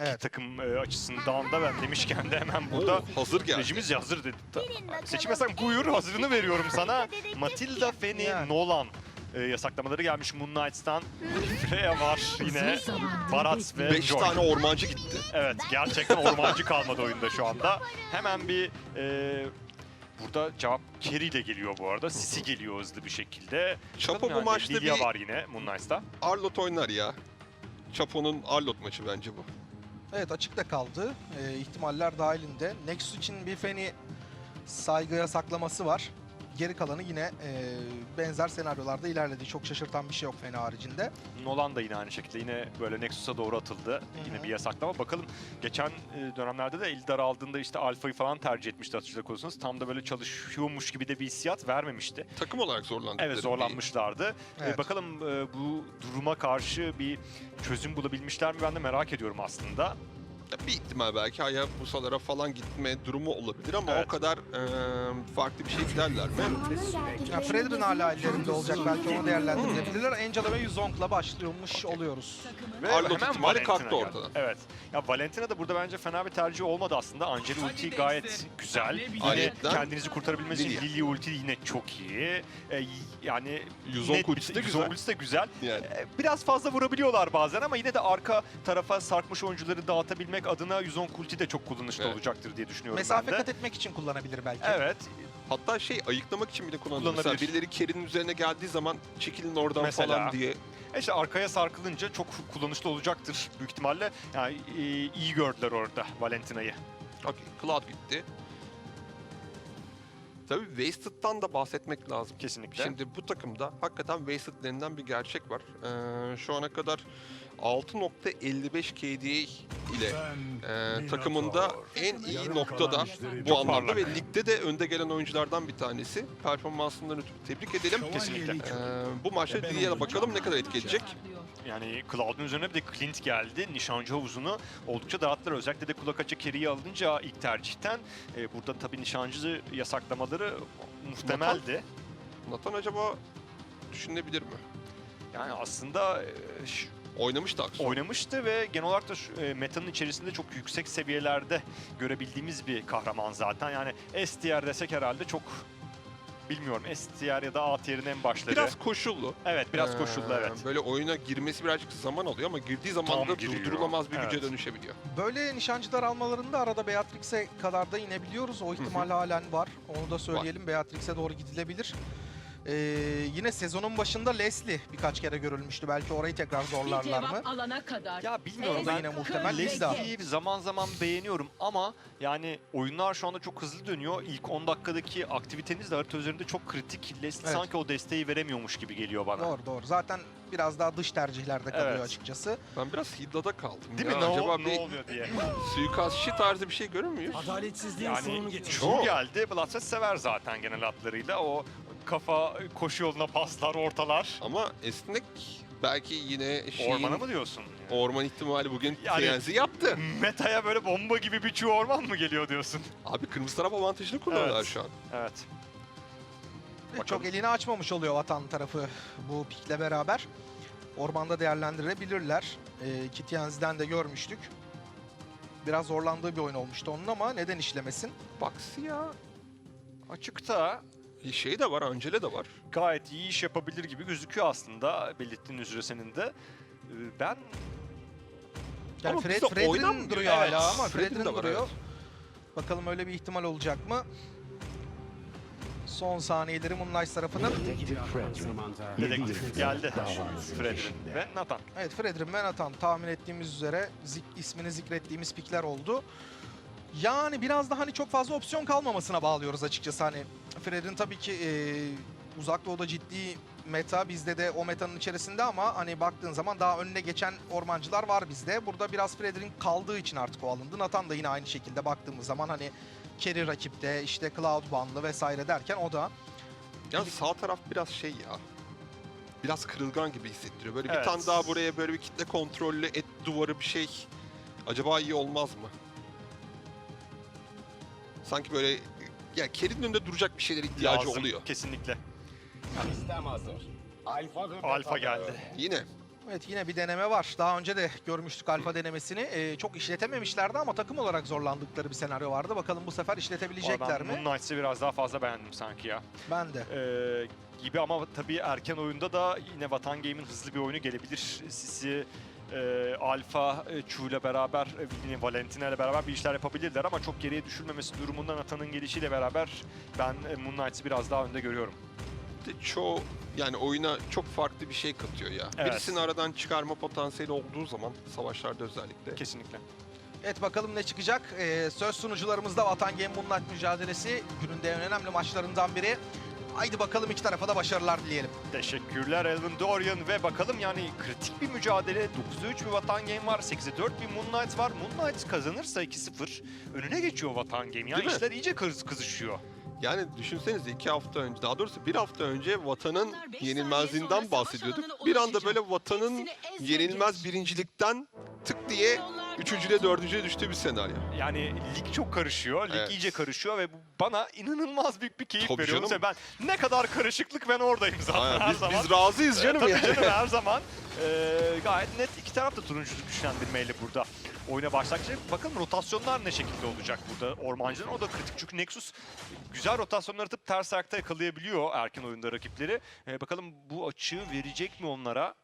Evet. takım e, açısından da ben demişken de hemen burada Oo, hazır geldi. rejimiz hazır dedi. Ta- Seçim yasak buyur hazırını veriyorum sana. Matilda, Feni, Yani. Nolan e, yasaklamaları gelmiş Moon Knight'tan. Freya var yine. Barat ve 5 Joy. tane ormancı gitti. Evet gerçekten ormancı kalmadı oyunda şu anda. Hemen bir e, burada cevap Kerry ile geliyor bu arada. Sisi geliyor hızlı bir şekilde. Bakalım bu maçta Lilia bir var yine Moon Knight'ta. Arlot oynar ya. Chapo'nun Arlot maçı bence bu. Evet açıkta kaldı. Ee, ihtimaller dahilinde. Nexus için bir feni saygı yasaklaması var. Geri kalanı yine e, benzer senaryolarda ilerledi. Çok şaşırtan bir şey yok feni haricinde. Nolan da yine aynı şekilde yine böyle Nexus'a doğru atıldı. Yine hı. bir yasaklama. Bakalım geçen e, dönemlerde de Eldar aldığında işte Alfa'yı falan tercih etmişti hatırlayacak olursanız. Tam da böyle çalışıyormuş gibi de bir hissiyat vermemişti. Takım olarak zorlandıkları Evet zorlanmışlardı. E, Evet. bakalım e, bu duruma karşı bir çözüm bulabilmişler mi ben de merak ediyorum aslında. Bir ihtimal belki Hayabusa'lara falan gitme durumu olabilir ama Evet. o kadar eee, farklı bir şey giderler mi? Fredrin hala ellerinde olacak. Belki onu değerlendirebilirler. Angela ve Yuzonk'la başlıyormuş oluyoruz. Ve Arlot hemen ihtimali Valentina kalktı geldi. ortadan. Evet. Ya Valentina da burada bence fena bir tercih olmadı aslında. Angela ulti gayet güzel. Yine Ayrıca kendinizi kurtarabilmesi için Lilia. Lilia ulti yine çok iyi. Ee, yani Yuzong net bir- ultisi de Yuzong güzel. ultisi de güzel. Yani Ee, Biraz fazla vurabiliyorlar bazen ama yine de arka tarafa sarkmış oyuncuları dağıtabilmek adına Yuzong ulti de çok kullanışlı Evet. olacaktır diye düşünüyorum Mesafe ben de. kat etmek için kullanabilir belki. Evet. hatta şey ayıklamak için bile kullanılır. Mesela Kullanılabilir. birileri Kerry'nin üzerine geldiği zaman çekilin oradan Mesela. falan diye. E İşte arkaya sarkılınca çok kullanışlı olacaktır büyük ihtimalle. Yani e, iyi gördüler orada Valentina'yı. Okey, Cloud gitti. Tabii Wasted'dan da bahsetmek lazım. Kesinlikle. Şimdi bu takımda hakikaten Wasted denilen bir gerçek var. Ee, şu ana kadar 6.55 KDA ile e, takımında en iyi noktada bu anlamda ve ligde de önde gelen oyunculardan bir tanesi. Performansından ötürü tebrik edelim. Kesinlikle. Ee, bu maçta Lilia'ya bakalım ne kadar etki edecek. Yani Cloud'un üzerine bir de Clint geldi. Nişancı havuzunu oldukça dağıttılar. Özellikle de kulak açı Kerry'i alınca ilk tercihten. e, burada tabii nişancı yasaklamaları muhtemeldi. Nathan acaba düşünebilir mi? Yani aslında e, Oynamıştı Aksu. oynamıştı ve genel olarak da şu, e, metanın içerisinde çok yüksek seviyelerde görebildiğimiz bir kahraman zaten. Yani S tier desek herhalde çok bilmiyorum. S tier ya da A tier'in en başları. Biraz koşullu. evet biraz Ee, koşullu evet. Böyle oyuna girmesi birazcık zaman alıyor ama girdiği zaman Tam da giriyor. durdurulamaz bir güce Evet. dönüşebiliyor. Böyle nişancılar almalarında arada Beatrix'e kadar da inebiliyoruz. O ihtimal halen var. Onu da söyleyelim. Beatrix'e doğru gidilebilir. Ee, yine sezonun başında Leslie birkaç kere görülmüştü. Belki orayı tekrar Bir zorlarlar mı? cevap alana kadar. Ya bilmiyorum ben yine muhtemel. Leslie'yi Leslie'yi zaman zaman beğeniyorum ama yani oyunlar şu anda çok hızlı dönüyor. İlk 10 dakikadaki aktiviteniz de harita üzerinde çok kritik. Leslie Evet. sanki o desteği veremiyormuş gibi geliyor bana. Doğru doğru. Zaten biraz daha dış tercihlerde kalıyor Evet. açıkçası. Ben biraz Hidda'da kaldım. Değil ya. mi? Ne, Acaba ol- bir ne oluyor diye. suikastçı tarzı bir şey görür müyüz? Adaletsizliğin sonunu Yani getir. şu geldi. Blatset sever zaten genel hatlarıyla. O kafa koşu yoluna paslar, ortalar. Ama esnek belki yine şeyin Ormana mı diyorsun? orman ihtimali bugün Yani- TNZ yaptı. Meta'ya böyle bomba gibi bir çuğ orman mı geliyor diyorsun? Abi kırmızı taraf avantajını kullanıyorlar Evet. şu an. Evet. Bakalım. Çok elini açmamış oluyor vatan tarafı bu pikle beraber. Ormanda değerlendirebilirler. Ee, Kityanzi'den de görmüştük. Biraz zorlandığı bir oyun olmuştu onun ama neden işlemesin? Baksi ya. Açıkta Şey de var, Angela da var. gayet iyi iş yapabilir gibi gözüküyor aslında belirttiğin üzere senin de. Ee, Ben Yani Ama Fred, Fredrin duruyor Evet, hala ama Fredrin Fredrin de var, duruyor. evet. Bakalım öyle bir ihtimal olacak mı? Son saniyeleri Moonlight tarafının. dedektif geldi. Fredrin ve Nathan. Evet Fredrin ve Nathan tahmin ettiğimiz üzere zik, ismini zikrettiğimiz pikler oldu. Yani biraz da hani çok fazla opsiyon kalmamasına bağlıyoruz açıkçası. Hani Fredrin tabii ki e, uzak doğuda ciddi meta bizde de o metanın içerisinde ama hani baktığın zaman daha önüne geçen ormancılar var bizde. Burada biraz Fredrin kaldığı için artık o alındı. Nathan da yine aynı şekilde baktığımız zaman hani Kerry rakipte işte Cloud banlı vesaire derken o da Ya sağ taraf biraz şey ya. Biraz kırılgan gibi hissettiriyor. Böyle bir Evet. tane daha buraya böyle bir kitle kontrollü et duvarı bir şey. Acaba iyi olmaz mı? Sanki böyle ya Kerry'nin önünde duracak bir şeyler ihtiyacı Lazım, oluyor. Kesinlikle. Sistem hazır. Alfa, ve Alfa geldi. Yine Evet yine bir deneme var. Daha önce de görmüştük alfa denemesini. Ee, çok işletememişlerdi ama takım olarak zorlandıkları bir senaryo vardı. Bakalım bu sefer işletebilecekler mi? Moon Knights'ı biraz daha fazla beğendim sanki ya. Ben de. Ee, gibi ama tabii erken oyunda da yine Vatan Game'in hızlı bir oyunu gelebilir. Sisi, e, Alfa, e, Chu ile beraber, e, Valentina ile beraber bir işler yapabilirler ama çok geriye düşürmemesi durumundan Atan'ın gelişiyle beraber ben e, Moon Knights'ı biraz daha önde görüyorum. De çoğu yani oyuna çok farklı bir şey katıyor ya. Evet. Birisini aradan çıkarma potansiyeli olduğu zaman savaşlarda özellikle. Kesinlikle. Evet bakalım ne çıkacak. Ee, söz sunucularımızda Vatan Game Moonlight mücadelesi günün de en önemli maçlarından biri. Haydi bakalım iki tarafa da başarılar dileyelim. Teşekkürler Elvin Dorian ve bakalım yani kritik bir mücadele. 9'a 3 bir Vatan Game var, 8'e 4 bir Moon Knight var. Moon Knight kazanırsa 2-0 önüne geçiyor Vatan Game. Yani Değil mi? işler iyice kız kızışıyor. Yani düşünsenize iki hafta önce, daha doğrusu bir hafta önce Vatan'ın yenilmezliğinden bahsediyorduk. Bir anda böyle Vatan'ın yenilmez birincilikten tık diye üçüncüye dördüncüye düştüğü bir senaryo. Yani lig çok karışıyor, lig Evet. iyice karışıyor ve bu bana inanılmaz büyük bir keyif Tabii veriyor. canım. Ben ne kadar karışıklık ben oradayım zaten Aynen, her biz, zaman. biz razıyız canım Tabii ya. canım her zaman. Ee, gayet net iki taraf da turunculuk güçlendirmeyle burada oyuna başlayacak. Bakalım rotasyonlar ne şekilde olacak burada Ormancı'nın. O da kritik çünkü Nexus güzel rotasyonlar atıp ters ayakta yakalayabiliyor erken oyunda rakipleri. Ee, bakalım bu açığı verecek mi onlara?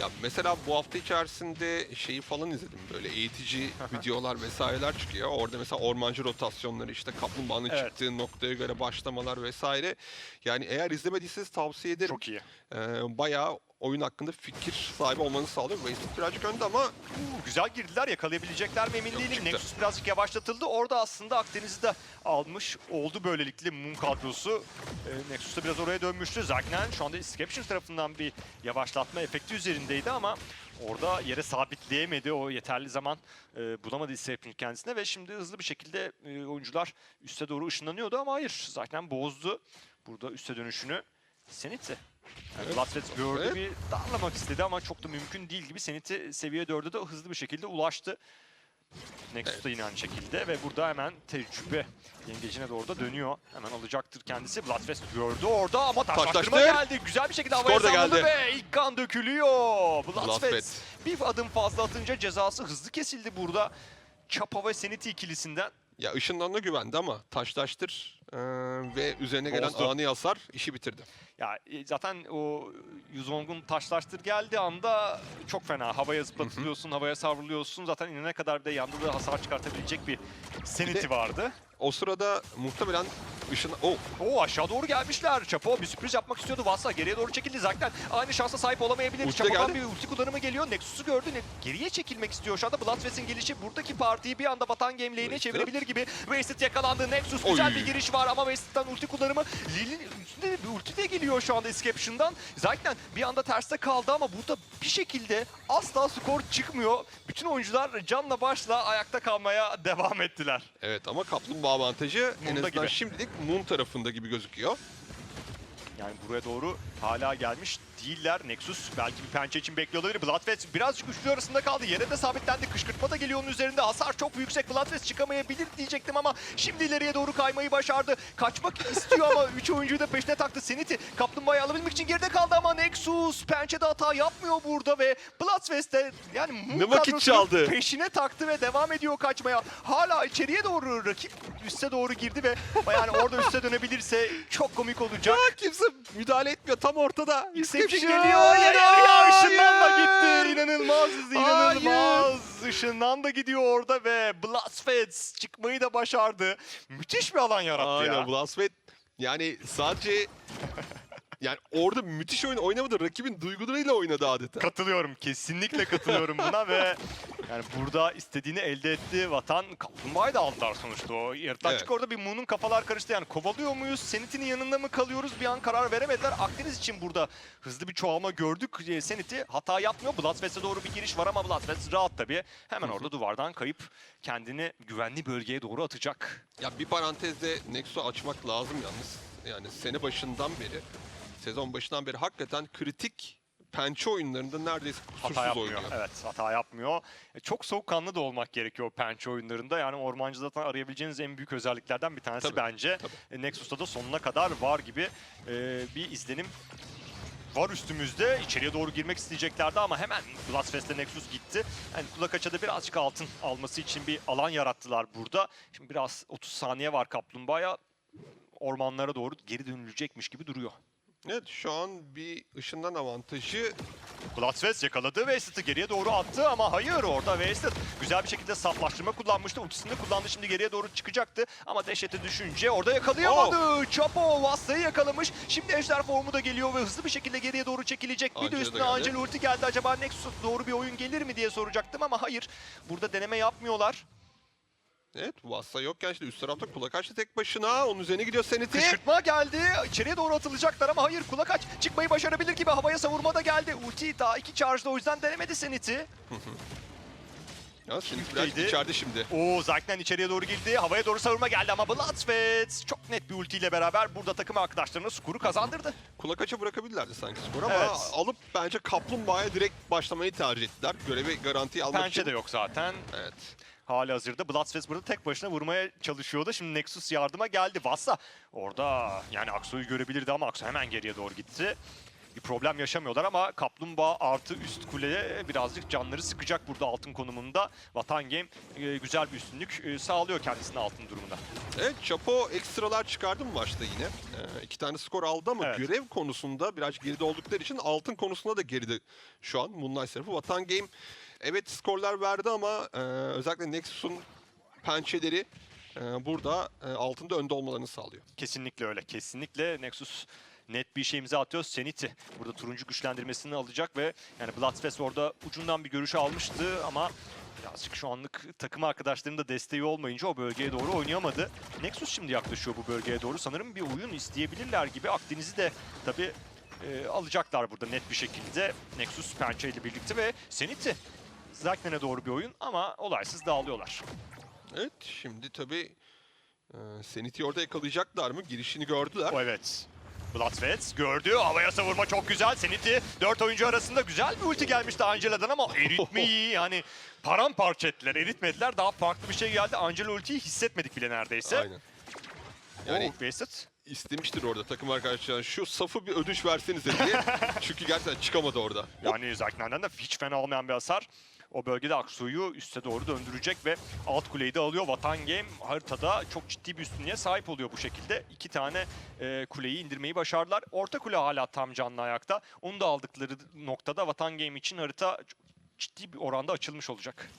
Ya mesela bu hafta içerisinde şeyi falan izledim böyle eğitici videolar vesaireler çıkıyor. Orada mesela ormancı rotasyonları işte kaplumbağanın Evet. çıktığı noktaya göre başlamalar vesaire. Yani eğer izlemediyseniz tavsiye ederim. Çok iyi. Ee, bayağı oyun hakkında fikir sahibi olmanızı sağlıyor. Wasted birazcık önde ama güzel girdiler. Yakalayabilecekler mi emin Yok, değilim. çıktı. Nexus birazcık yavaşlatıldı. Orada aslında Akdeniz'i de almış oldu böylelikle Moon kadrosu. Ee, Nexus da biraz oraya dönmüştü. Zagnen şu anda Inscription tarafından bir yavaşlatma efekti üzerindeydi ama orada yere sabitleyemedi. O yeterli zaman e, bulamadı Inscription kendisine ve şimdi hızlı bir şekilde e, oyuncular üste doğru ışınlanıyordu ama hayır. Zagnen bozdu burada üste dönüşünü. Senit'i. Evet. Bloodfest gördü Evet. bir darlamak istedi ama çok da mümkün değil gibi. Senit'i seviye 4'e de hızlı bir şekilde ulaştı. Nexus da yine aynı şekilde ve burada hemen tecrübe yengecine doğru da dönüyor. Hemen alacaktır kendisi. Bloodfest gördü orada ama taşlaştırma Taşlaştır. geldi. Güzel bir şekilde havaya geldi. ve ilk kan dökülüyor. Bloodfest Bloodfest. bir adım fazla atınca cezası hızlı kesildi burada. Çapa ve Seniti ikilisinden. ya ışınlanma güvendi ama taşlaştır ee, ve üzerine gelen Bozdu. ani hasar işi bitirdi. Ya e, zaten o Yuzong'un taşlaştır geldiği anda çok fena. Havaya zıplatılıyorsun, havaya savruluyorsun. Zaten inene kadar bir de yanda da hasar çıkartabilecek bir Seniti vardı. O sırada muhtemelen ışın... Oh, Oo aşağı doğru gelmişler. Chapo bir sürpriz yapmak istiyordu. Vassa geriye doğru çekildi. Zaten aynı şansa sahip olamayabilir. Geldi. bir ulti kullanımı geliyor. Nexus'u gördü. Geriye çekilmek istiyor şu anda. Bloodfest'in gelişi buradaki partiyi bir anda Vatan Game lane'e çevirebilir gibi. Wasted yakalandı. Nexus güzel Oy. bir giriş var ama Wasted'dan ulti kullanımı. Lil'in üstünde bir ulti de geliyor şu anda Escaption'dan. Zaten bir anda terste kaldı ama burada bir şekilde asla skor çıkmıyor. Bütün oyuncular canla başla ayakta kalmaya devam ettiler. evet ama kaplumbağa avantajı en Moon'da azından gibi. şimdilik Moon tarafında gibi gözüküyor. Yani buraya doğru hala gelmiş değiller. Nexus belki bir pençe için bekliyor olabilir. Bloodfest birazcık üçlü arasında kaldı. Yere de sabitlendi. Kışkırtma da geliyor onun üzerinde. Hasar çok yüksek. Bloodfest çıkamayabilir diyecektim ama şimdi ileriye doğru kaymayı başardı. Kaçmak istiyor ama 3 oyuncuyu da peşine taktı. Seniti kaplumbağayı alabilmek için geride kaldı ama Nexus pençede hata yapmıyor burada ve Bloodfest de yani Moon Ne vakit çaldı. peşine taktı ve devam ediyor kaçmaya. Hala içeriye doğru rakip üste doğru girdi ve yani orada üste dönebilirse çok komik olacak. Ya kimse müdahale etmiyor tam ortada. Exception Exception. geliyor. Ya, ya, ya, ışından da Hayır. gitti. İnanılmaz, inanılmaz. Işından da gidiyor orada ve Bloodfest çıkmayı da başardı. Müthiş bir alan yarattı Aynen ya. Blasfet yani sadece yani orada müthiş oyun oynamadı. Rakibin duygularıyla oynadı adeta. Katılıyorum, kesinlikle katılıyorum buna ve yani burada istediğini elde etti. Vatan kaplumbağayı da aldılar sonuçta o. Yarıdan Evet. orada bir Moon'un kafalar karıştı. Yani kovalıyor muyuz? Senit'in yanında mı kalıyoruz? Bir an karar veremediler. Akdeniz için burada hızlı bir çoğalma gördük. Ee, Senit'i hata yapmıyor. Bloodfest'e doğru bir giriş var ama Bloodfest rahat tabii. Hemen orada duvardan kayıp kendini güvenli bölgeye doğru atacak. Ya bir parantezde Nexus'u açmak lazım yalnız. Yani sene başından beri, sezon başından beri hakikaten kritik pençe oyunlarında neredeyse kusursuz Hata yapmıyor. oynuyor. Evet hata yapmıyor. E, Çok soğukkanlı da olmak gerekiyor pençe oyunlarında. Yani ormancı zaten arayabileceğiniz en büyük özelliklerden bir tanesi Tabii, bence. tabii. E, Nexus'ta da sonuna kadar var gibi e, bir izlenim var üstümüzde. İçeriye doğru girmek isteyeceklerdi ama hemen Bloodfest'le Nexus gitti. Yani kulak açada birazcık altın alması için bir alan yarattılar burada. Şimdi biraz 30 saniye var Kaplumbağa'ya. Ormanlara doğru geri dönülecekmiş gibi duruyor. Evet şu an bir ışından avantajı Bloodfest yakaladı Wasted'ı geriye doğru attı ama hayır orada Wasted güzel bir şekilde saflaştırma kullanmıştı. Ultisini kullandı şimdi geriye doğru çıkacaktı ama dehşete düşünce orada yakalayamadı. Chapo Vasta'yı yakalamış. Şimdi Ejder formu da geliyor ve hızlı bir şekilde geriye doğru çekilecek. Bir de üstüne. Angel ulti geldi. Acaba Nexus doğru bir oyun gelir mi diye soracaktım ama hayır. Burada deneme yapmıyorlar. Evet Vassa yokken işte üst tarafta kulak açtı tek başına. Onun üzerine gidiyor Seneti. Kışkırtma geldi. İçeriye doğru atılacaklar ama hayır kulak aç. Çıkmayı başarabilir gibi havaya savurma da geldi. Ulti daha iki charge'da o yüzden denemedi Senit'i. Ya Seneti biraz içeride şimdi. Oo Zaknen içeriye doğru girdi. Havaya doğru savurma geldi ama Bloodfest çok net bir ultiyle beraber burada takım arkadaşlarına skoru kazandırdı. Kulak açı bırakabilirlerdi sanki skor ama Evet. alıp bence Kaplumbağa'ya direkt başlamayı tercih ettiler. Görevi garantiye almak Pençe için. de yok zaten. Evet. Hali hazırda Bloodfest burada tek başına vurmaya çalışıyordu. Şimdi Nexus yardıma geldi. Vassa orada yani Akso'yu görebilirdi ama Akso hemen geriye doğru gitti. Bir problem yaşamıyorlar ama Kaplumbağa artı üst kuleye birazcık canları sıkacak burada altın konumunda. Vatan Game e, güzel bir üstünlük e, sağlıyor kendisine altın durumunda. Evet Chapo ekstralar çıkardı mı maçta yine? Ee, iki tane skor aldı ama Evet. görev konusunda biraz geride oldukları için altın konusunda da geride şu an Moonlight tarafı. Vatan Game evet skorlar verdi ama e, özellikle Nexus'un pençeleri e, burada e, altında önde olmalarını sağlıyor. Kesinlikle öyle. Kesinlikle Nexus net bir şey imza atıyor. Seniti burada turuncu güçlendirmesini alacak ve yani Bloodfest orada ucundan bir görüş almıştı ama birazcık şu anlık takım arkadaşlarının da desteği olmayınca o bölgeye doğru oynayamadı. Nexus şimdi yaklaşıyor bu bölgeye doğru. Sanırım bir oyun isteyebilirler gibi. Akdeniz'i de tabii e, alacaklar burada net bir şekilde. Nexus Pençe ile birlikte ve Seniti. Zaknen'e doğru bir oyun ama olaysız dağılıyorlar. Evet şimdi tabii e, Senit'i orada yakalayacaklar mı? Girişini gördüler. O evet. Bloodfest gördü. Havaya savurma çok güzel. Seniti dört oyuncu arasında güzel bir ulti gelmişti Angela'dan ama eritmeyi yani paramparça ettiler. Eritmediler. Daha farklı bir şey geldi. Angela ultiyi hissetmedik bile neredeyse. Aynen. Yani Yani Wasted. istemiştir orada takım arkadaşlar. Şu safı bir ödünç versenize diye. Çünkü gerçekten çıkamadı orada. Yani Zaknen'den de hiç fena olmayan bir hasar. O bölgede Aksu'yu üste doğru döndürecek ve alt kuleyi de alıyor. Vatan Game haritada çok ciddi bir üstünlüğe sahip oluyor bu şekilde. İki tane e, kuleyi indirmeyi başardılar. Orta kule hala tam canlı ayakta. Onu da aldıkları noktada Vatan Game için harita ciddi bir oranda açılmış olacak.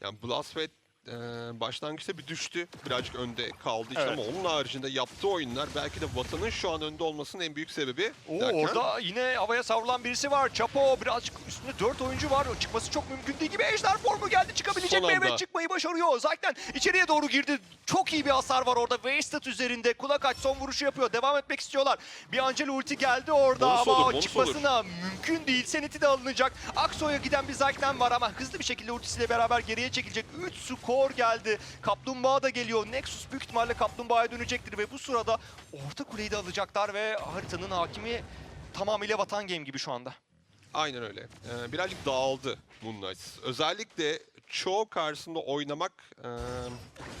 Yani Blastfed e, başlangıçta bir düştü. Birazcık önde kaldı için Evet. ama onun haricinde yaptığı oyunlar belki de Vatan'ın şu an önde olmasının en büyük sebebi. Oo, derken, orada yine havaya savrulan birisi var. Chapo birazcık üstünde 4 oyuncu var. Çıkması çok mümkün değil gibi. Ejder formu geldi. Çıkabilecek mi? Evet çıkmayı başarıyor. Zaten içeriye doğru girdi. Çok iyi bir hasar var orada. Wasted üzerinde. Kulak aç son vuruşu yapıyor. Devam etmek istiyorlar. Bir Angel ulti geldi orada Bonus ama olur, çıkmasına mümkün değil. Seneti de alınacak. Akso'ya giden bir Zayknen var ama hızlı bir şekilde ultisiyle beraber geriye çekilecek. 3 skor geldi. Kaplumbağa da geliyor. Nexus büyük ihtimalle Kaplumbağa'ya dönecektir ve bu sırada orta kuleyi de alacaklar ve haritanın hakimi tamamıyla Vatan Game gibi şu anda. Aynen öyle. E, birazcık dağıldı Moonlight. Özellikle çoğu karşısında oynamak e,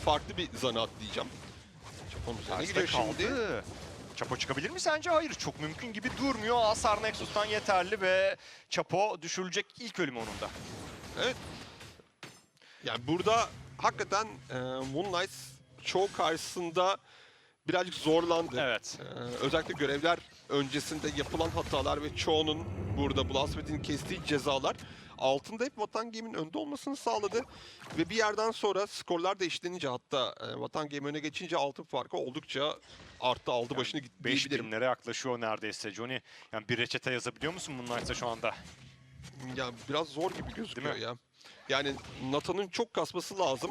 farklı bir zanaat diyeceğim. Chapo'nun üzerine gidiyor şimdi. kaldı. Çapo çıkabilir mi sence? Hayır. Çok mümkün gibi durmuyor. Hasar Nexus'tan yeterli ve Çapo düşürülecek ilk ölüm onun da. Evet. Yani burada hakikaten e, Moonlight çoğu karşısında birazcık zorlandı. Evet. Ee, özellikle görevler öncesinde yapılan hatalar ve çoğunun burada Blasphemy'nin kestiği cezalar altında hep Vatan Game'in önde olmasını sağladı. Ve bir yerden sonra skorlar da eşitlenince hatta e, Vatan Game öne geçince altın farkı oldukça arttı aldı başını gitti 5 diyebilirim. binlere yaklaşıyor neredeyse Johnny. Yani bir reçete yazabiliyor musun Moonlight'a şu anda? Ya biraz zor gibi gözüküyor ya. Yani Nathan'ın çok kasması lazım.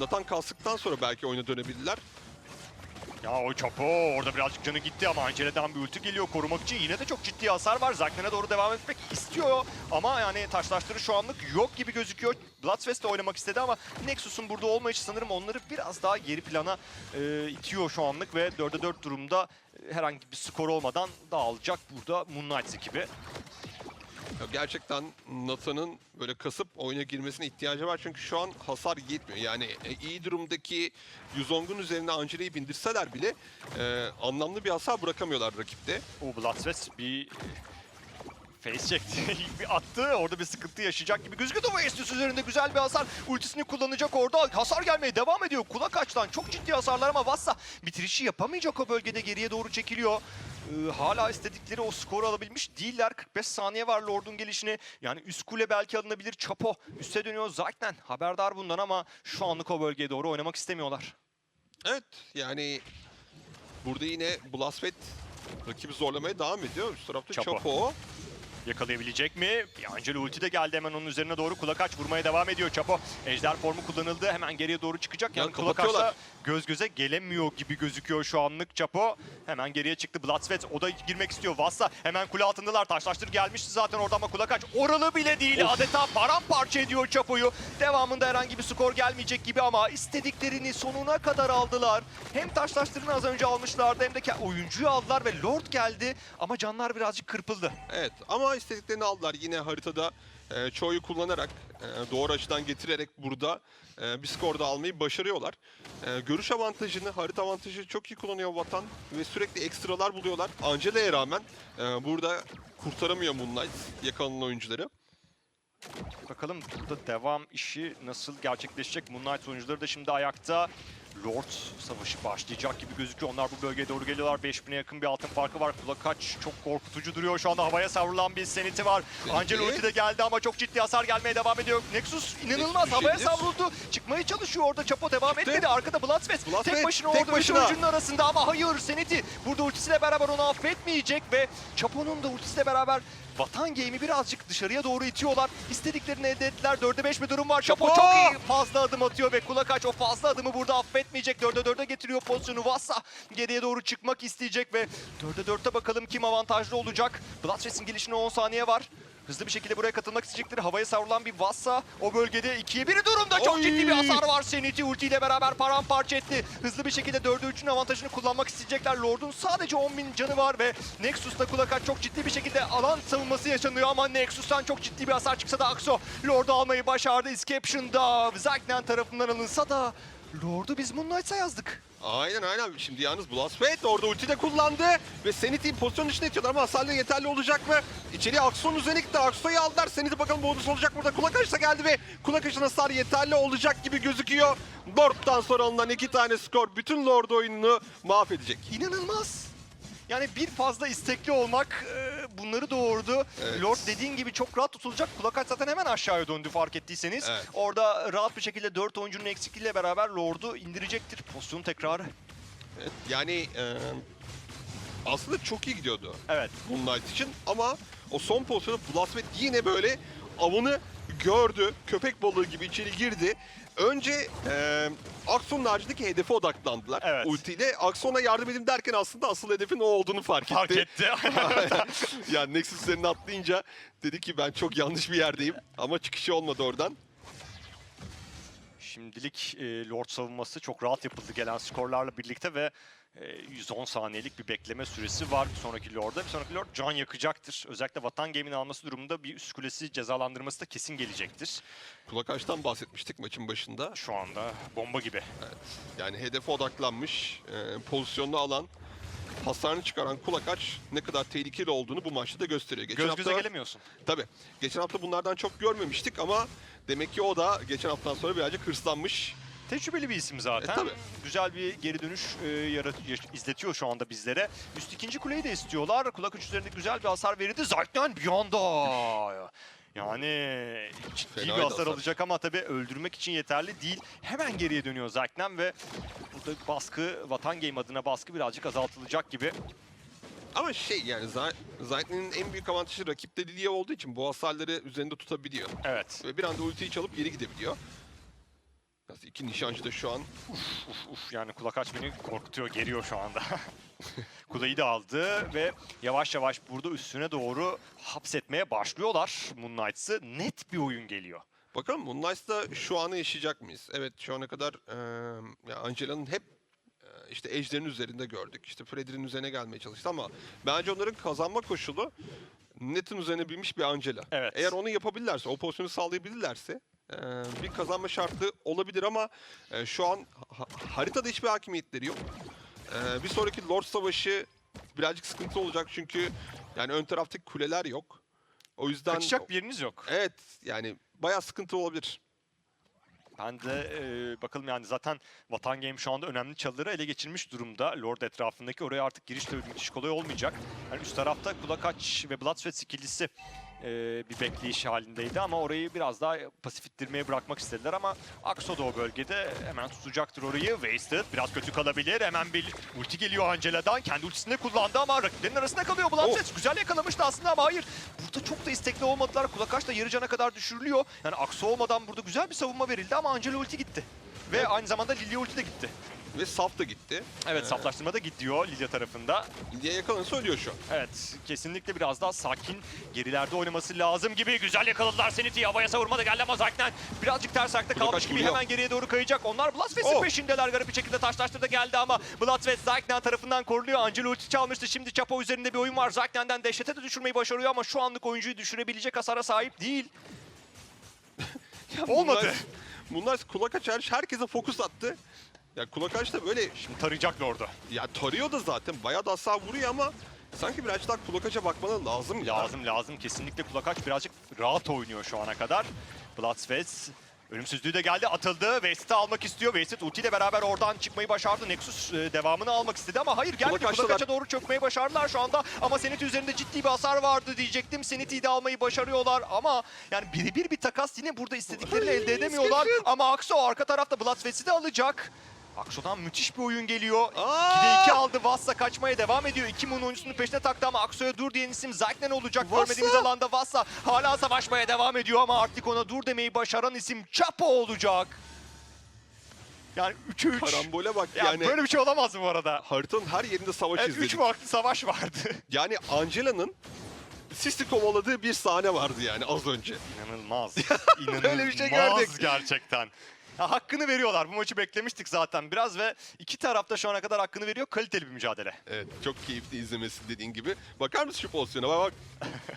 Nathan kastıktan sonra belki oyuna dönebilirler. Ya o Çapo orada birazcık canı gitti ama Angela'dan bir ulti geliyor korumak için. Yine de çok ciddi hasar var. Zaknen'e doğru devam etmek istiyor. Ama yani taşlaştırı şu anlık yok gibi gözüküyor. Bloodfest de oynamak istedi ama Nexus'un burada olmayışı sanırım onları biraz daha geri plana e, itiyor şu anlık ve 4'e 4 durumda e, herhangi bir skor olmadan dağılacak burada Moonlight ekibi. Gerçekten Nathan'ın böyle kasıp oyuna girmesine ihtiyacı var çünkü şu an hasar yetmiyor. Yani e, iyi durumdaki Yuzong'un üzerine Angela'yı bindirseler bile e, anlamlı bir hasar bırakamıyorlar rakipte. O Bloodfest bir Face çekti. bir attı. Orada bir sıkıntı yaşayacak gibi gözüküyordu ama Estus üzerinde güzel bir hasar. Ultisini kullanacak orada. Hasar gelmeye devam ediyor. Kulak açtan çok ciddi hasarlar ama Vassa bitirişi yapamayacak o bölgede geriye doğru çekiliyor. Ee, hala istedikleri o skoru alabilmiş değiller. 45 saniye var Lord'un gelişine. Yani üst kule belki alınabilir. Chapo üste dönüyor. Zaytnen haberdar bundan ama şu anlık o bölgeye doğru oynamak istemiyorlar. Evet yani burada yine Blasfet rakibi zorlamaya devam ediyor. Üst tarafta Chapo. Chapo. Yakalayabilecek mi? Bir Angelo ulti de geldi hemen onun üzerine doğru kulak aç vurmaya devam ediyor Chapo. Ejder formu kullanıldı hemen geriye doğru çıkacak. Ya Yani kulak kapatıyorlar. açla göz göze gelemiyor gibi gözüküyor şu anlık Chapo. Hemen geriye çıktı Bloodsweat o da girmek istiyor. Vassa hemen kule altındalar. Taşlaştır gelmişti zaten orada ama kulak aç. Oralı bile değil Of. adeta paramparça ediyor Chapo'yu. Devamında herhangi bir skor gelmeyecek gibi ama istediklerini sonuna kadar aldılar. Hem taşlaştırını az önce almışlardı hem de oyuncuyu aldılar ve Lord geldi ama canlar birazcık kırpıldı. Evet ama istediklerini aldılar. Yine haritada e, çoğu kullanarak, e, doğru açıdan getirerek burada e, bir skor da almayı başarıyorlar. E, görüş avantajını, harita avantajını çok iyi kullanıyor Vatan ve sürekli ekstralar buluyorlar. Angela'ya rağmen e, burada kurtaramıyor Moonlight yakalanan oyuncuları. Bakalım burada devam işi nasıl gerçekleşecek? Moonlight oyuncuları da şimdi ayakta. Lord savaşı başlayacak gibi gözüküyor. Onlar bu bölgeye doğru geliyorlar. 5000'e yakın bir altın farkı var. Kulakaç çok korkutucu duruyor. Şu anda havaya savrulan bir seniti var. Angelo ulti de geldi ama çok ciddi hasar gelmeye devam ediyor. Nexus inanılmaz Nexus havaya düşebilir. savruldu. Çıkmaya çalışıyor orada. Chapo devam Çıktı. etmedi. Arkada Bloodsweat. Bloodsweat, Tek başına tek orada üç başına. oyuncunun arasında ama hayır Seniti burada ultisiyle beraber onu affetmeyecek ve Chapo'nun da ultisiyle beraber Vatan Game'i birazcık dışarıya doğru itiyorlar. İstediklerini elde ettiler. 4'e 5 bir durum var. Chapo! çok iyi fazla adım atıyor ve kulak aç o fazla adımı burada affetmeyecek. 4'e 4'e getiriyor pozisyonu. Vassa geriye doğru çıkmak isteyecek ve 4'e 4'te bakalım kim avantajlı olacak. Bloodfest'in gelişine 10 saniye var. Hızlı bir şekilde buraya katılmak isteyecektir. Havaya savrulan bir Vassa o bölgede 2'ye 1 durumda. Çok Oy! ciddi bir hasar var. Seniti ultiyle beraber paramparça etti. Hızlı bir şekilde 4'e 3'ün avantajını kullanmak isteyecekler. Lord'un sadece 10.000 canı var ve Nexus'ta kulak aç çok ciddi bir şekilde alan savunması yaşanıyor ama Nexus'tan çok ciddi bir hasar çıksa da Akso Lord'u almayı başardı. Inscription'da Zagnen tarafından alınsa da Lord'u biz Moonlight'a yazdık. Aynen aynen. Şimdi yalnız Blasfet orada ulti de kullandı ve Sanity'yi pozisyon dışına itiyorlar ama hasarlı yeterli olacak mı? İçeriye Akson üzerine gitti. Akso'yu aldılar. Sanity bakalım bonus olacak burada. Kulak açta geldi ve kulak açın hasar yeterli olacak gibi gözüküyor. Lord'dan sonra alınan iki tane skor bütün Lord oyununu mahvedecek. İnanılmaz. Yani bir fazla istekli olmak e, bunları doğurdu. Evet. Lord dediğin gibi çok rahat tutulacak. Kulak aç zaten hemen aşağıya döndü fark ettiyseniz. Evet. Orada rahat bir şekilde 4 oyuncunun eksikliğiyle beraber Lord'u indirecektir. Pozisyon tekrarı. Evet, yani e, aslında çok iyi gidiyordu Evet. Moonlight için ama o son pozisyonu Blasfet yine böyle avını gördü. Köpek balığı gibi içeri girdi. Önce e, Akson'un haricindeki hedefe odaklandılar. Evet. Ultiyle Akson'a yardım edeyim derken aslında asıl hedefin o olduğunu fark etti. Fark etti. yani Nexus üzerine atlayınca dedi ki ben çok yanlış bir yerdeyim. Ama çıkışı olmadı oradan. Şimdilik e, Lord savunması çok rahat yapıldı gelen skorlarla birlikte ve e, 110 saniyelik bir bekleme süresi var bir sonraki Lord'a. Bir sonraki Lord can yakacaktır. Özellikle Vatan Game'in alması durumunda bir üst kulesi cezalandırması da kesin gelecektir. Kulak açtan bahsetmiştik maçın başında. Şu anda bomba gibi. Yani hedefe odaklanmış, e, pozisyonunu alan, hasarını çıkaran kulak aç ne kadar tehlikeli olduğunu bu maçta da gösteriyor. Geçen Göz göze hafta, gelemiyorsun. Tabii. Geçen hafta bunlardan çok görmemiştik ama demek ki o da geçen haftadan sonra birazcık hırslanmış. Tecrübeli bir isim zaten. E, tabii. Güzel bir geri dönüş e, yarat- izletiyor şu anda bizlere. Üst ikinci kuleyi de istiyorlar. Kulak uç üzerinde güzel bir hasar verildi. Zaytnen bir anda. Yani ciddi bir hasar alacak ama tabii öldürmek için yeterli değil. Hemen geriye dönüyor Zaytnen ve burada baskı, Vatan Game adına baskı birazcık azaltılacak gibi. Ama şey yani Zaytlin'in en büyük avantajı rakipte Lilia olduğu için bu hasarları üzerinde tutabiliyor. Evet. Ve bir anda ultiyi çalıp geri gidebiliyor. Biraz iki nişancı da şu an Uf uf yani kulak aç beni korkutuyor, geriyor şu anda. Kuleyi de aldı ve yavaş yavaş burada üstüne doğru hapsetmeye başlıyorlar Moonlights'ı. Net bir oyun geliyor. Bakalım Moonlight'ta şu anı yaşayacak mıyız? Evet şu ana kadar ya Angela'nın hep işte Ejder'in üzerinde gördük. İşte Freddy'nin üzerine gelmeye çalıştı ama bence onların kazanma koşulu Net'in üzerine binmiş bir Angela. Evet. Eğer onu yapabilirlerse, o pozisyonu sağlayabilirlerse eee, bir kazanma şartı olabilir ama eee, şu an ha- haritada hiçbir hakimiyetleri yok. Eee, bir sonraki Lord Savaşı birazcık sıkıntı olacak çünkü yani ön taraftaki kuleler yok. O yüzden Kaçacak bir yeriniz yok. evet yani bayağı sıkıntı olabilir. Ben de e, bakalım yani zaten Vatan Game şu anda önemli çalıları ele geçirmiş durumda. Lord etrafındaki oraya artık giriş de müthiş kolay olmayacak. Yani üst tarafta Kulakaç ve Bloodsweat ikilisi e, bir bekleyiş halindeydi ama orayı biraz daha pasif ittirmeye bırakmak istediler ama Akso da o bölgede hemen tutacaktır orayı. Wasted biraz kötü kalabilir. Hemen bir ulti geliyor Angela'dan. Kendi ultisini kullandı ama rakiplerin arasında kalıyor Bloodsweat. Güzel yakalamıştı aslında ama hayır. Burada çok da istekli olmadılar. Kulakaç da yarı cana kadar düşürülüyor. Yani Akso olmadan burada güzel bir savunma verildi ama Angela ulti gitti. Ve Evet. aynı zamanda Lilia ulti de gitti. Ve saf da gitti. Evet Ee, saflaştırma da gidiyor Lilia tarafında. diye yakalanırsa ölüyor şu an. Evet kesinlikle biraz daha sakin gerilerde oynaması lazım gibi. Güzel yakaladılar Senit'i havaya savurma da geldi ama Zaknen birazcık ters ayakta kalmış gibi vuruyor. hemen geriye doğru kayacak. Onlar Bloodfest'in Oh. peşindeler garip bir şekilde taşlaştırdı geldi ama Bloodfest Zaknen tarafından koruluyor. Angelo ulti çalmıştı şimdi Chapo üzerinde bir oyun var. Zaknen'den dehşete de düşürmeyi başarıyor ama şu anlık oyuncuyu düşürebilecek hasara sahip değil. Ya Olmadı. Bunlar, bunlar kulak açar, herkese fokus attı. Ya kulak aç da böyle Şimdi tarayacak Lord'u. ya tarıyor da zaten bayağı da hasar vuruyor ama sanki birazcık daha kulak aça bakmaları lazım ya. Lazım lazım. Kesinlikle kulakaç birazcık rahat oynuyor şu ana kadar. Bloodsfest ölümsüzlüğü de geldi atıldı. West'i almak istiyor. West'i ultiyle beraber oradan çıkmayı başardı. Nexus e, devamını almak istedi ama hayır gelmedi. Kulakaç'talar. Kulakaç'a doğru çökmeyi başardılar şu anda. Ama Senit üzerinde ciddi bir hasar vardı diyecektim. Senit'i de almayı başarıyorlar ama yani birebir bir takas yine burada istediklerini elde edemiyorlar. Ama Akso arka tarafta Bloodsfest'i de alacak. Akso'dan müthiş bir oyun geliyor. Aa! 2'de 2 aldı. Vassa kaçmaya devam ediyor. İki Moon oyuncusunun peşine taktı ama Akso'ya dur diyen isim Zaknen olacak. Vassa! Görmediğimiz alanda Vassa hala savaşmaya devam ediyor ama artık ona dur demeyi başaran isim Chapo olacak. Yani 3'e 3. Karambole bak Ya yani. böyle bir şey olamaz mı bu arada? Haritanın her yerinde savaş Evet, izledik. 3 farklı savaş vardı. Yani Angela'nın Sis'i kovaladığı bir sahne vardı yani az önce. İnanılmaz. İnanılmaz Böyle bir şey gördük. gerçekten. Ya, hakkını veriyorlar. Bu maçı beklemiştik zaten biraz ve iki tarafta şu ana kadar hakkını veriyor. Kaliteli bir mücadele. Evet çok keyifli izlemesi dediğin gibi. Bakar mısın şu pozisyona bak bak.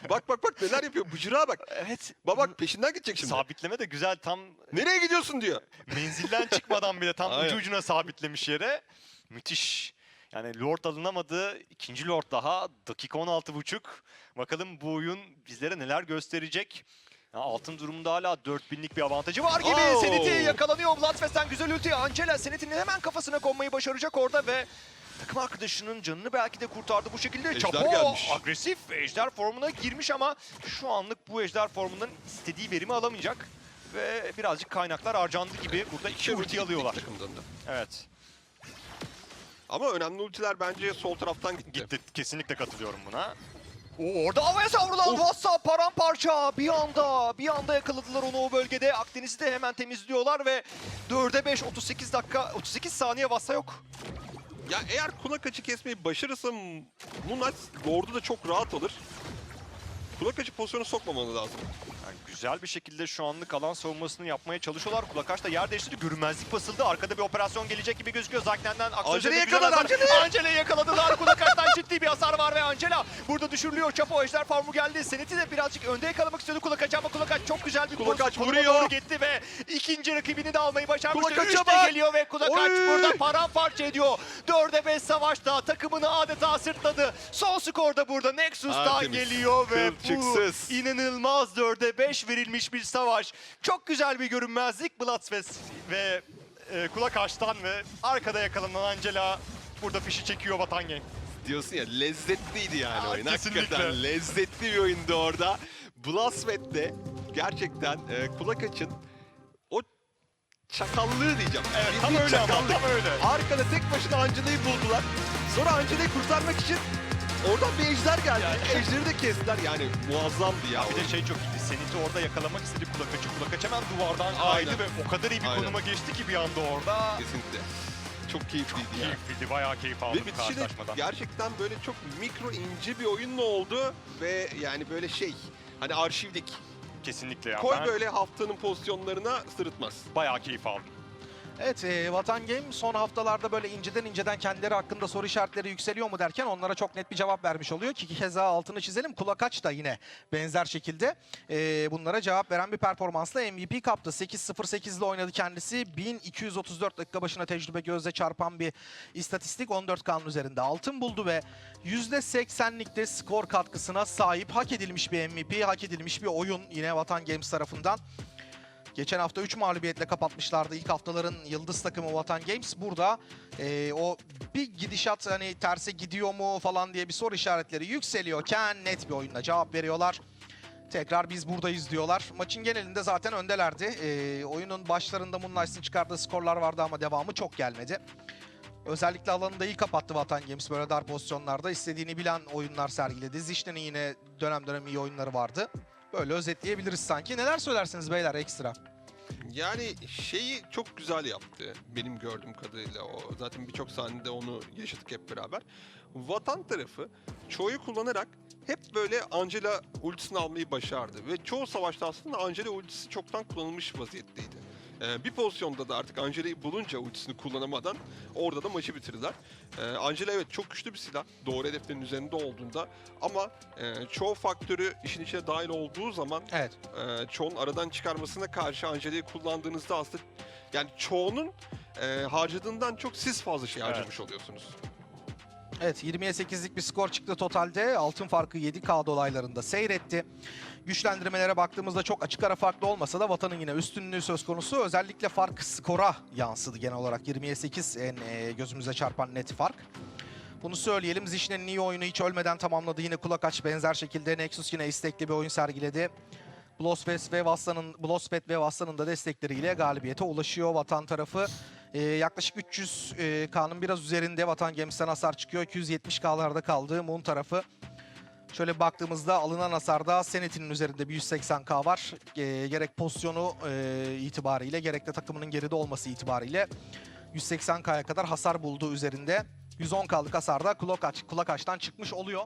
bak bak bak neler yapıyor bıcırağa bak. Evet. Bak bak peşinden gidecek şimdi. Sabitleme de güzel. Tam Nereye gidiyorsun diyor. menzilden çıkmadan bile tam ucu ucuna sabitlemiş yere. Müthiş. Yani Lord alınamadı. İkinci Lord daha. Dakika 16.5. Bakalım bu oyun bizlere neler gösterecek. Ya altın durumunda hala 4000'lik bir avantajı var gibi. Oo. Senet'i yakalanıyor. Bloodfest'ten güzel ulti. Angela Senet'in hemen kafasına konmayı başaracak orada ve takım arkadaşının canını belki de kurtardı bu şekilde. Ejder Chapo gelmiş. agresif ejder formuna girmiş ama şu anlık bu ejder formundan istediği verimi alamayacak. Ve birazcık kaynaklar harcandı gibi. Burada iki İki ulti alıyorlar. takımdan da. Evet. Ama önemli ultiler bence sol taraftan gitti. Gitti. Kesinlikle katılıyorum buna. Oo, orada havaya savrulan Of. Vassa paramparça bir anda bir anda yakaladılar onu o bölgede. Akdeniz'i de hemen temizliyorlar ve 4'e 5 38 dakika 38 saniye Vassa yok. Ya eğer kulak açı kesmeyi başarırsa Munaç Lord'u da çok rahat alır. Kulak açı pozisyonu sokmamalı lazım. Güzel bir şekilde şu anlık alan savunmasını yapmaya çalışıyorlar. Kulakaş da yer değiştirdi. Görünmezlik basıldı. Arkada bir operasyon gelecek gibi gözüküyor. Zaknen'den Angela'yı yakaladı, Angela'yı! Angela'yı yakaladılar. Kulakaş'tan ciddi bir hasar var ve Angela burada düşürülüyor. Chapo ejder formu geldi. Senet'i de birazcık önde yakalamak istiyordu Kulakaç ama Kulakaç çok güzel bir konuma vuruyor. doğru gitti ve ikinci rakibini de almayı başarmıştı. Kulakaç'a Üçte bak! geliyor ve Kulakaç Oy! burada paramparça ediyor. 4'e 5 savaşta takımını adeta sırtladı. Son skor da burada Nexus'tan Tertemiz. geliyor ve bu. İnanılmaz 4'e 5 verilmiş bir savaş. Çok güzel bir görünmezlik Bloodsfest ve e, kulak açtan ve arkada yakalanan Angela burada fişi çekiyor Vatan Game. Diyorsun ya lezzetliydi yani Aa, oyun. kesinlikle. Hakikaten lezzetli bir oyundu orada. Blasvet'te gerçekten e, kulak açın o çakallığı diyeceğim. Evet tam öyle ama tam öyle. Arkada tek başına Angela'yı buldular. Sonra Angela'yı kurtarmak için oradan bir ejder geldi. Yani- Ejderi de kestiler. Yani muazzamdı ya. Bir de şey çok iyiydi. Senit'i orada yakalamak istedi kulak açı. Kulak aç hemen duvardan kaydı Aynen. ve o kadar iyi bir Aynen. konuma geçti ki bir anda orada. Kesinlikle. Çok keyifliydi ya. Keyifliydi. Bayağı keyif Ve aldım de karşılaşmadan. gerçekten böyle çok mikro ince bir oyunla oldu ve yani böyle şey hani arşivlik. Kesinlikle ya. Koy ben böyle haftanın pozisyonlarına sırıtmaz. bayağı keyif aldım. Evet, e, Vatan Game son haftalarda böyle inceden inceden kendileri hakkında soru işaretleri yükseliyor mu derken onlara çok net bir cevap vermiş oluyor ki keza altını çizelim. Kulakaç da yine benzer şekilde e, bunlara cevap veren bir performansla MVP kaptı. 8-0-8 ile oynadı kendisi. 1234 dakika başına tecrübe gözle çarpan bir istatistik 14 kanun üzerinde altın buldu ve %80'likte skor katkısına sahip hak edilmiş bir MVP, hak edilmiş bir oyun yine Vatan Games tarafından. Geçen hafta 3 mağlubiyetle kapatmışlardı ilk haftaların yıldız takımı Vatan Games. Burada e, o bir gidişat hani terse gidiyor mu falan diye bir soru işaretleri yükseliyorken net bir oyunla cevap veriyorlar. Tekrar biz buradayız diyorlar. Maçın genelinde zaten öndelerdi. E, oyunun başlarında Moonlight'ın çıkardığı skorlar vardı ama devamı çok gelmedi. Özellikle alanı da iyi kapattı Vatan Games böyle dar pozisyonlarda. istediğini bilen oyunlar sergiledi. Zişne'nin yine dönem dönem iyi oyunları vardı. Böyle özetleyebiliriz sanki. Neler söylersiniz beyler ekstra? Yani şeyi çok güzel yaptı benim gördüğüm kadarıyla. O zaten birçok sahnede onu yaşadık hep beraber. Vatan tarafı çoğu kullanarak hep böyle Angela ultisini almayı başardı. Ve çoğu savaşta aslında Angela ultisi çoktan kullanılmış vaziyetteydi. Ee, bir pozisyonda da artık Angela'yı bulunca ultisini kullanamadan orada da maçı bitirdiler. Ee, Angela evet çok güçlü bir silah doğru hedeflerin üzerinde olduğunda ama e, çoğu faktörü işin içine dahil olduğu zaman Evet. e, çoğun aradan çıkarmasına karşı Angela'yı kullandığınızda aslında yani çoğunun e, harcadığından çok siz fazla şey Evet. harcamış oluyorsunuz. Evet 20'ye 8'lik bir skor çıktı totalde. Altın farkı 7K dolaylarında seyretti. Güçlendirmelere baktığımızda çok açık ara farklı olmasa da Vatan'ın yine üstünlüğü söz konusu. Özellikle fark skora yansıdı genel olarak. 20'ye 8 en e, gözümüze çarpan net fark. Bunu söyleyelim. Zişne'nin iyi oyunu hiç ölmeden tamamladı. Yine kulak aç benzer şekilde. Nexus yine istekli bir oyun sergiledi. Blospet ve Vassa'nın Blospet ve Vassa'nın da destekleriyle galibiyete ulaşıyor Vatan tarafı. Ee, yaklaşık 300 e, K'nın biraz üzerinde Vatan Games'ten hasar çıkıyor. 270 K'larda kaldı Moon tarafı. Şöyle baktığımızda alınan hasarda Senet'in üzerinde bir 180K var. Ee, gerek pozisyonu e, itibariyle gerek de takımının geride olması itibariyle 180K'ya kadar hasar bulduğu üzerinde. 110K'lık hasar da kulak, aç, kulak açtan çıkmış oluyor.